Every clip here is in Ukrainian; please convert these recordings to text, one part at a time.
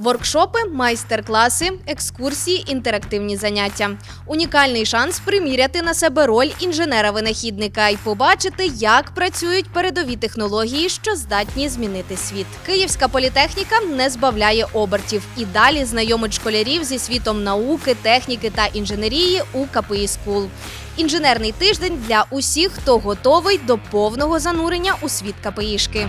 Воркшопи, майстер-класи, екскурсії, інтерактивні заняття. Унікальний шанс приміряти на себе роль інженера-винахідника і побачити, як працюють передові технології, що здатні змінити світ. Київська політехніка не збавляє обертів і далі знайомить школярів зі світом науки, техніки та інженерії у КПІ Скул. Інженерний тиждень для усіх, хто готовий до повного занурення у світ КПІшки.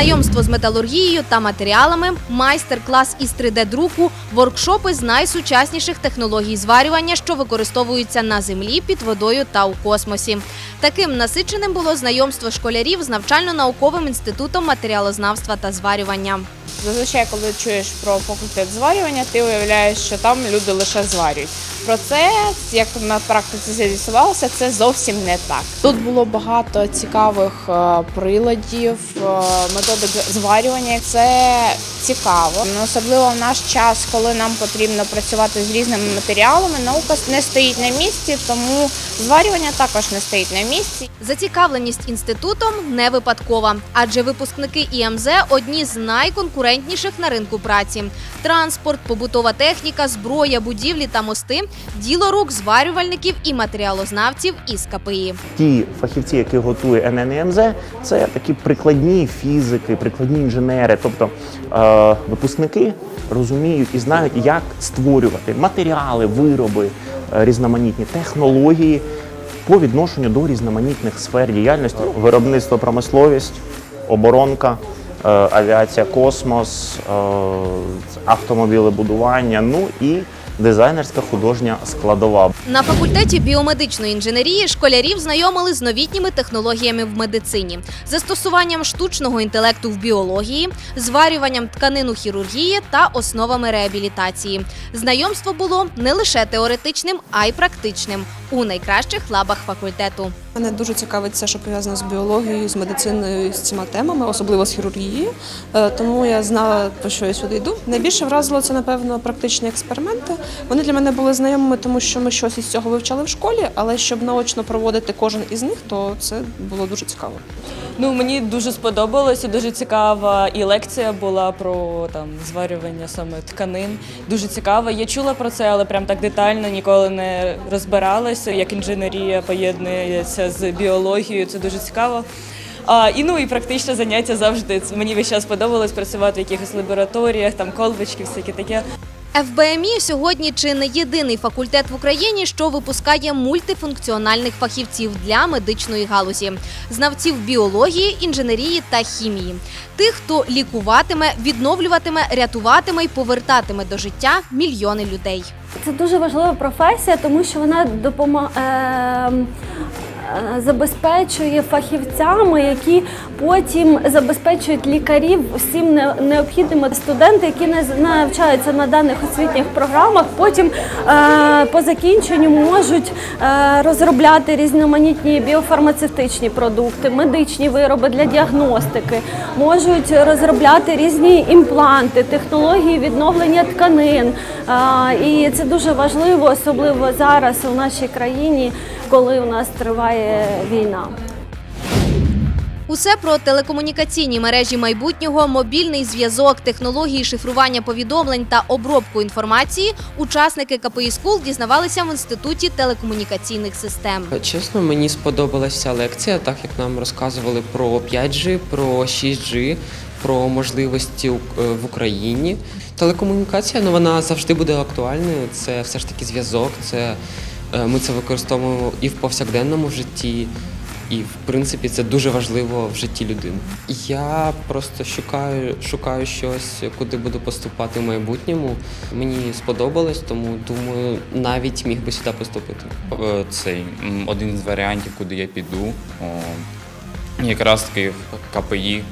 Знайомство з металургією та матеріалами, майстер-клас із 3D-друку, воркшопи з найсучасніших технологій зварювання, що використовуються на землі, під водою та у космосі. Таким насиченим було знайомство школярів з навчально-науковим інститутом матеріалознавства та зварювання. Зазвичай, коли чуєш про факультет зварювання, ти уявляєш, що там люди лише зварюють. Процес, як на практиці з'ясувалося, це зовсім не так. Тут було багато цікавих е, приладів, е, методик зварювання. Це цікаво. Ну, Особливо в наш час, коли нам потрібно працювати з різними матеріалами, наука не стоїть на місці, тому зварювання також не стоїть на місці. Зацікавленість інститутом не випадкова, адже випускники ІМЗ одні з найконкурентніших на ринку праці. Транспорт, побутова техніка, зброя, будівлі та мости діло рук зварювальників і матеріалознавців із КПІ. ті фахівці, які готує ННМЗ, це такі прикладні фізики, прикладні інженери, тобто е, випускники розуміють і знають, як створювати матеріали, вироби, е, різноманітні технології по відношенню до різноманітних сфер діяльності: виробництво, промисловість, оборонка. е, Авіація, космос, е, автомобілебудування, ну і дизайнерська художня складова. На факультеті біомедичної інженерії школярів знайомили з новітніми технологіями в медицині, застосуванням штучного інтелекту в біології, зварюванням тканин у хірургії та основами реабілітації. Знайомство було не лише теоретичним, а й практичним у найкращих лабах факультету. Мене дуже цікавить все, що пов'язано з біологією, з медициною, з цими темами, особливо з хірургією. Е, Тому я знала, про що я сюди йду. Найбільше вразило це, напевно, практичні експерименти. Вони для мене були знайомими, тому що ми щось із цього вивчали в школі, але щоб наочно проводити кожен із них, то це було дуже цікаво. Ну мені дуже сподобалось і дуже цікава і лекція була про там зварювання саме тканин. Дуже цікава. Я чула про це, але прям так детально ніколи не розбиралася. Як інженерія поєднується з біологією, це дуже цікаво. А, і ну і практичне заняття завжди. Мені весь час подобалось працювати в якихось лабораторіях, там колбочки, всяке таке. ФБМІ сьогодні чи не єдиний факультет в Україні, що випускає мультифункціональних фахівців для медичної галузі, знавців біології, інженерії та хімії, тих, хто лікуватиме, відновлюватиме, рятуватиме й повертатиме до життя мільйони людей. Це дуже важлива професія, тому що вона допомагає. Забезпечує фахівцями, які потім забезпечують лікарів всім необхідними студенти, які не навчаються на даних освітніх програмах. Потім е, по закінченню можуть е, розробляти різноманітні біофармацевтичні продукти, медичні вироби для діагностики, можуть розробляти різні імпланти, технології відновлення тканин. Е, І це дуже важливо, особливо зараз у нашій країні, коли у нас триває війна. Усе про телекомунікаційні мережі майбутнього, мобільний зв'язок, технології шифрування повідомлень та обробку інформації учасники КПІ Скул дізнавалися в інституті телекомунікаційних систем. Чесно, мені сподобалася лекція, так як нам розказували про 5G, про 6G, про можливості е, в Україні. Телекомунікація ну, вона завжди буде актуальною. Це все ж таки зв'язок. Це ми це використовуємо і в повсякденному житті. І в принципі це дуже важливо в житті людини. Я просто шукаю, шукаю щось, куди буду поступати в майбутньому. Мені сподобалось, тому думаю, навіть міг би сюди поступити. Е, цей один з варіантів, куди я піду. Якраз таки КПІ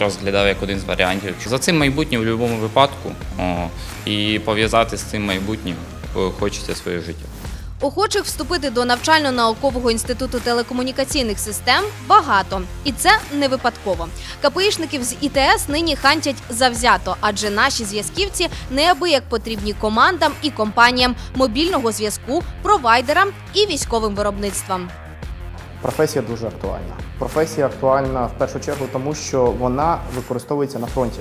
розглядав як один з варіантів. За цим майбутнім в будь-якому випадку о, і пов'язати з цим майбутнім е, хочеться своє життя. Охочих вступити до навчально-наукового інституту телекомунікаційних систем багато, і це не випадково. КПІшників з ІТС нині хантять завзято, адже наші зв'язківці неабияк потрібні командам і компаніям мобільного зв'язку, провайдерам і військовим виробництвам. Професія дуже актуальна. Професія актуальна в першу чергу, тому що вона використовується на фронті.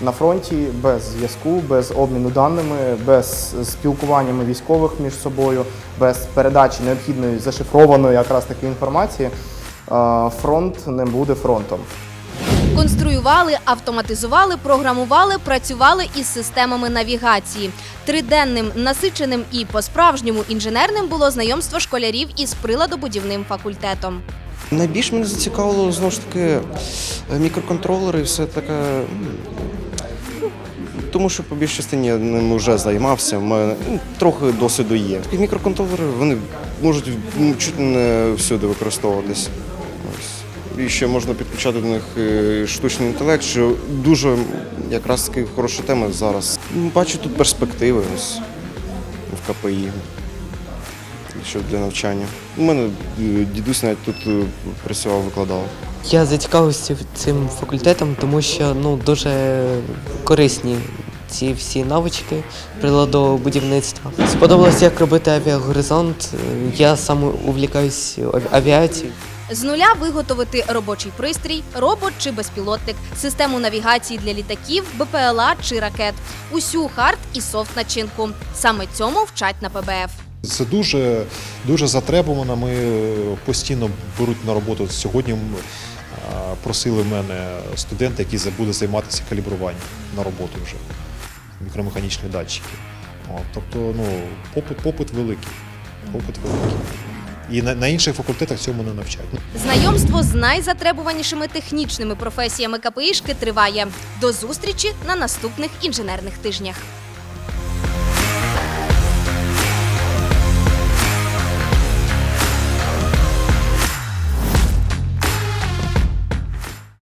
На фронті без зв'язку, без обміну даними, без спілкування військових між собою, без передачі необхідної зашифрованої якраз таки інформації, е, фронт не буде фронтом. Конструювали, автоматизували, програмували, працювали із системами навігації. Триденним, насиченим і по-справжньому інженерним було знайомство школярів із приладобудівним факультетом. Найбільш мене зацікавило знову ж таки мікроконтролери, і все таке. Тому що по більшій частині я ним вже займався, мене ну, трохи досвіду є. Такі мікроконтролери вони можуть ну, чуть не всюди використовуватись. І ще можна підключати до них е, штучний інтелект, що дуже якраз таки хороша тема зараз. Бачу тут перспективи ось в КПІ що для навчання. У мене е, дідусь навіть тут е, працював, викладав. Я зацікавився цим факультетом, тому що ну дуже корисні ці всі навички приладобудівництва. Сподобалося, як робити авіагоризонт. Я сам увлікаюсь авіацією. З нуля виготовити робочий пристрій, робот чи безпілотник, систему навігації для літаків, БПЛА чи ракет, усю хард і софт начинку. Саме цьому вчать на ПБФ. Це дуже, дуже затребувано. Ми постійно беруть на роботу. Сьогодні просили мене студент, який за- буде займатися калібруванням на роботу вже. Мікромеханічні датчики. От, тобто, ну, попит, попит великий. Попит великий. І на, на інших факультетах цьому не навчають. Знайомство з найзатребуванішими технічними професіями КПІшки триває. До зустрічі на наступних інженерних тижнях.